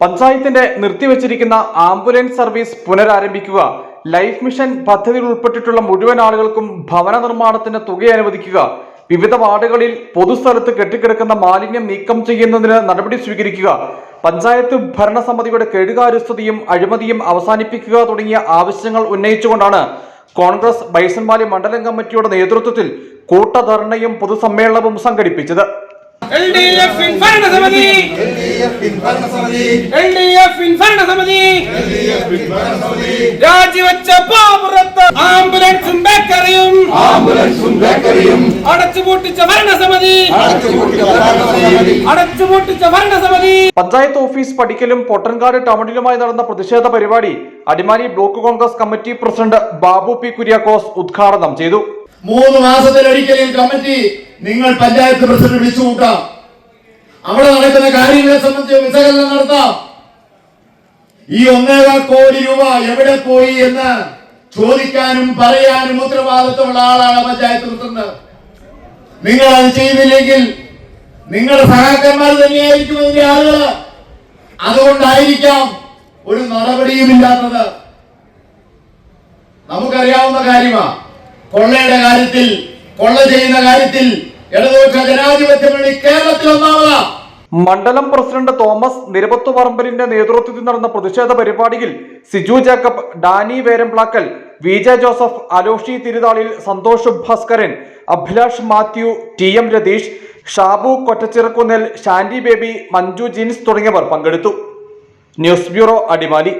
പഞ്ചായത്തിന്റെ നിർത്തിവച്ചിരിക്കുന്ന ambulance service പുനരാരംഭിക്കുക ലൈഫ് മിഷൻ പദ്ധതിയിൽ ഉൾപ്പെട്ടിട്ടുള്ള മുഴുവൻ ആളുകൾക്കും ഭവന നിർമ്മാണത്തിന് തുക അനുവദിക്കുക വിവിധ വാർഡുകളിൽ പൊതുസ്ഥലത്ത് കെട്ടിക്കിടക്കുന്ന മാലിന്യം നീക്കം ചെയ്യുന്നതിന് നടപടി സ്വീകരിക്കുക പഞ്ചായത്ത് ഭരണസമിതിയുടെ കെടുകാര്യസ്ഥതയും അഴിമതിയും അവസാനിപ്പിക്കുക തുടങ്ങിയ ആവശ്യങ്ങൾ ഉന്നയിച്ചുകൊണ്ടാണ് കോൺഗ്രസ് ബൈസൻമാലി മണ്ഡലം കമ്മിറ്റിയുടെ നേതൃത്വത്തിൽ കൂട്ടധർണയും പൊതുസമ്മേളനവും സംഘടിപ്പിച്ചത്. എൽ ഡി എഫ് ഭരണസമിതി. രാജിവെച്ച പാപുറത്ത് ആംബുലൻസും ബേക്കറിയും. ആംബുലൻസും ബേക്കറിയും. അടച്ചുപൂട്ടിച്ച ഭരണസമിതി. അടച്ചുപൂട്ടിച്ച ഭരണസമിതി. പഞ്ചായത്ത് ഓഫീസ് പടിക്കലും പൊട്ടൻകാട് ടൗണിലുമായി നടന്ന പ്രതിഷേധ പരിപാടി Adimali block Congress committee president Babu P Kuriakose ഉദ്ഘാടനം ചെയ്തു. മൂന്ന് മാസത്തിലൊരിക്കലും കമ്മിറ്റി നിങ്ങൾ പഞ്ചായത്ത് പ്രസിഡന്റ് വിളിച്ചു കൂട്ടാം അവിടെ നടക്കുന്ന കാര്യങ്ങളെ സംബന്ധിച്ച് വിശകലനം നടത്താം. ഈ ഒന്നേകാൽ കോടി രൂപ എവിടെ പോയി എന്ന് ചോദിക്കാനും പറയാനും ഉത്തരവാദിത്വമുള്ള ആളാണ് പഞ്ചായത്ത് പ്രസിഡന്റ്. നിങ്ങൾ അത് ചെയ്യുന്നില്ലെങ്കിൽ നിങ്ങളുടെ സഹാക്കന്മാർ തന്നെയായിരിക്കും അതിന്റെ ആളുകൾ. അതുകൊണ്ടായിരിക്കാം ഒരു നടപടിയുമില്ലാത്തത് നമുക്കറിയാവുന്ന കാര്യമാ കൊള്ളയുടെ കാര്യത്തിൽ കൊള്ള ചെയ്യുന്ന കാര്യത്തിൽ ഇടതുപക്ഷ ജനാധിപത്യം വേണ്ടി കേരളത്തിൽ ഒന്നാമതാ മണ്ഡലം പ്രസിഡന്റ് തോമസ് നിരപത്തു പറമ്പലിന്റെ നേതൃത്വത്തിൽ നടന്ന പ്രതിഷേധ പരിപാടിയിൽ Siju Jacob Dani Veramplackal V J Joseph Aloshy Thiruthalil Santhosh Bhaskaran Abhilash Mathew T M Ratheesh Shabu Kottachirakunnel Shandy Baby Manju Jins തുടങ്ങിയവർ പങ്കെടുത്തു. News bureau Adimali.